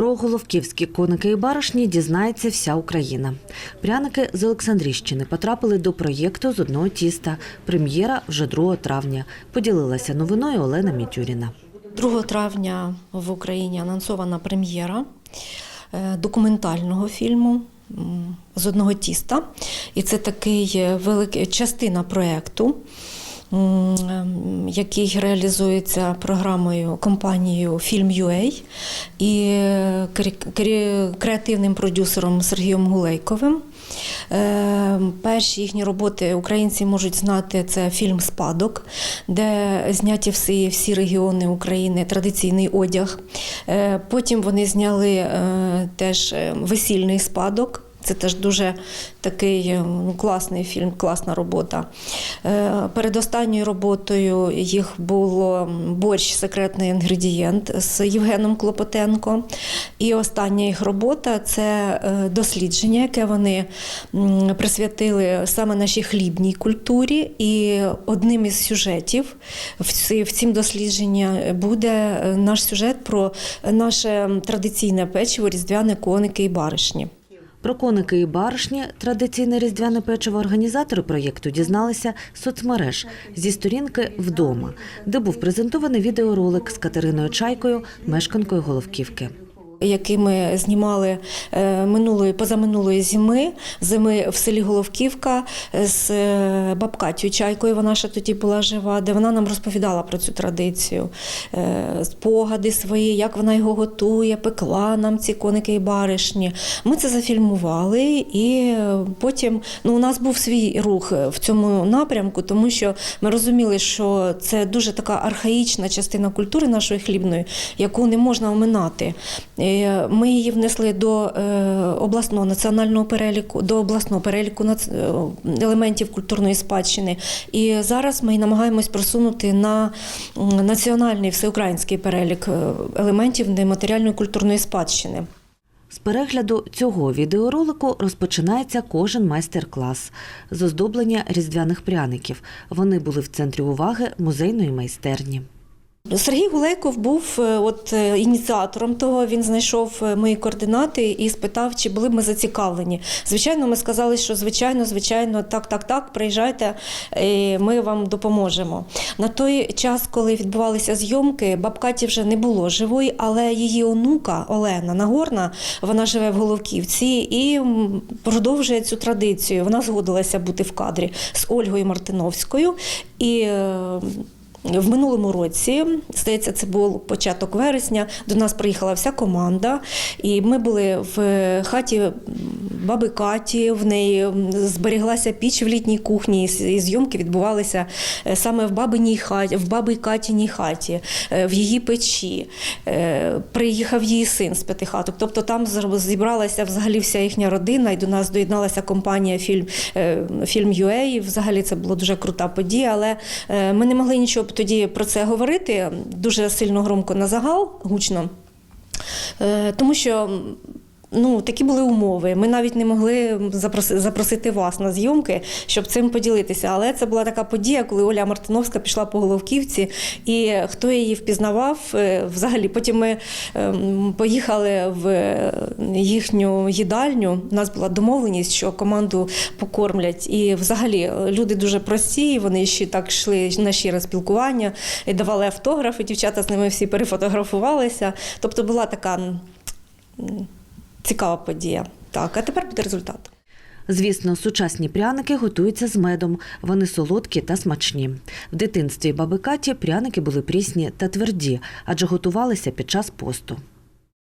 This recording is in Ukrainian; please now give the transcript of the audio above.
Про головківські коники і баришні дізнається вся Україна. Пряники з Олександрівщини потрапили до проєкту з одного тіста. Прем'єра вже 2 травня. Поділилася новиною Олена Мітюріна. 2 травня в Україні анонсована прем'єра е, документального фільму з одного тіста. І це такий е, великий частина проєкту, який реалізується програмою компанією Film.ua і кре- кре- креативним продюсером Сергієм Гулейковим. Е, Перші їхні роботи українці можуть знати це фільм Спадок, де зняті всі, всі регіони України, традиційний одяг. Е, Потім вони зняли е, теж весільний спадок. Це теж дуже такий е, ну, класний фільм, класна робота. Е, Перед останньою роботою їх було борщ секретний інгредієнт з Євгеном Клопотенко. І остання їх робота це е, дослідження, яке вони присвятили саме нашій хлібній культурі. І одним із сюжетів в ці- в цім дослідженні буде наш сюжет про наше традиційне печиво, різдвяне коники і баришні. Про коники і баришні, традиційне різдвяне печиво організатори проєкту дізналися соцмереж зі сторінки вдома, де був презентований відеоролик з Катериною Чайкою, мешканкою Головківки. Який ми знімали е, минулої позаминулої зими, зими в селі Головківка з е, бабкатю Чайкою. Вона ще тоді була жива, де вона нам розповідала про цю традицію, е, спогади свої, як вона його готує, пекла нам ці коники і баришні. Ми це зафільмували, і е, потім ну, у нас був свій рух в цьому напрямку, тому що ми розуміли, що це дуже така архаїчна частина культури нашої хлібної, яку не можна оминати. Е, Ми її внесли до е, обласного національного переліку, до обласного переліку е, елементів культурної спадщини. І зараз ми намагаємось просунути на національний всеукраїнський перелік елементів нематеріальної культурної спадщини. З перегляду цього відеоролику розпочинається кожен майстер-клас з оздоблення різдвяних пряників. Вони були в центрі уваги музейної майстерні. Сергій Гулейков був е, от е, ініціатором того. Він знайшов е, мої координати і спитав, чи були б ми зацікавлені. Звичайно, ми сказали, що звичайно, звичайно, так, так, так, приїжджайте, ми вам допоможемо. На той час, коли відбувалися зйомки, бабкаті вже не було живої, але її онука Олена Нагорна, вона живе в Головківці і продовжує цю традицію. Вона згодилася бути в кадрі з Ольгою Мартиновською. І в минулому році, здається, це був початок вересня. До нас приїхала вся команда, і ми були в хаті баби Каті. В неї зберіглася піч в літній кухні, і зйомки відбувалися е, саме в бабиній хаті, в баби Катіній хаті, е, в її печі. Е, Приїхав її син з п'яти хаток. Тобто там зібралася взагалі вся їхня родина, і до нас доєдналася компанія фільм фільм UA. Взагалі це була дуже крута подія, але ми не могли нічого тоді про це говорити дуже сильно громко на загал, гучно. Тому що ну, такі були умови. Ми навіть не могли запросити, вас на зйомки, щоб цим поділитися. Але це була така подія, коли Оля Мартиновська пішла по Головківці, і хто її впізнавав, е, взагалі потім ми ем, поїхали в їхню їдальню. У нас була домовленість, що команду покормлять. І взагалі люди дуже прості, вони ще так йшли на щире спілкування і давали автографи. Дівчата з ними всі перефотографувалися. Тобто була така цікава подія. Так, а тепер буде результат. Звісно, сучасні пряники готуються з медом. Вони солодкі та смачні. В дитинстві баби Каті пряники були прісні та тверді, адже готувалися під час посту.